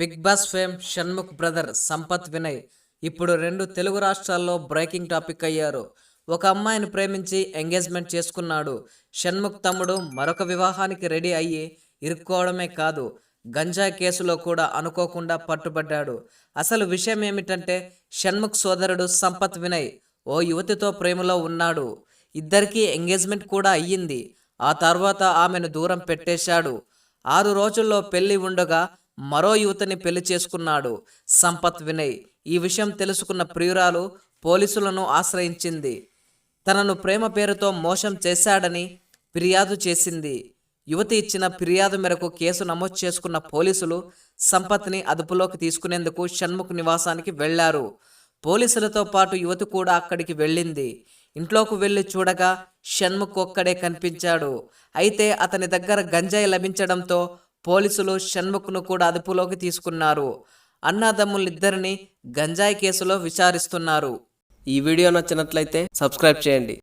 Bigg Boss fame Shanmukh brother Sampath Vinay. ఇప్పుడు రెండు తెలుగు రాష్ట్రాల్లో బ్రేకింగ్ టాపిక్ అయ్యారు. ఒక అమ్మాయిని ప్రేమించి ఎంగేజ్మెంట్ చేసుకున్నాడు. షణ్ముఖ్ తమ్ముడు మరొక వివాహానికి రెడీ అయ్యి ఇరుక్కోవడమే కాదు గంజా కేసులో కూడా అనుకోకుండా పట్టుబడ్డాడు. అసలు విషయం ఏమిటంటే షణ్ముఖ్ సోదరుడు సంపత్ వినయ్ ఓ యువతితో ప్రేమలో ఉన్నాడు. ఇద్దరికీ ఎంగేజ్మెంట్ కూడా అయ్యింది. ఆ తర్వాత ఆమెను దూరం పెట్టేశాడు. ఆరు రోజుల్లో పెళ్ళి ఉండగా మరో యువతిని పెళ్ళి చేసుకున్నాడు. సంపత్ వినయ్ ఈ విషయం తెలుసుకున్న ప్రియురాలు పోలీసులను ఆశ్రయించింది. తనను ప్రేమ పేరుతో మోసం చేశాడని ఫిర్యాదు చేసింది. యువతి ఇచ్చిన ఫిర్యాదు మేరకు కేసు నమోదు చేసుకున్న పోలీసులు సంపత్ని అదుపులోకి తీసుకునేందుకు షణ్ముఖ్ నివాసానికి వెళ్ళారు. పోలీసులతో పాటు యువతి కూడా అక్కడికి వెళ్ళింది. ఇంట్లోకి వెళ్ళి చూడగా షణ్ముఖ్ ఒక్కడే కనిపించాడు. అయితే అతని దగ్గర గంజాయి లభించడంతో పోలీసులు షణ్ముఖ్ను కూడా అదుపులోకి తీసుకున్నారు. అన్నాదమ్ములిద్దరిని గంజాయి కేసులో విచారిస్తున్నారు. ఈ వీడియో నచ్చినట్లయితే సబ్స్క్రైబ్ చేయండి.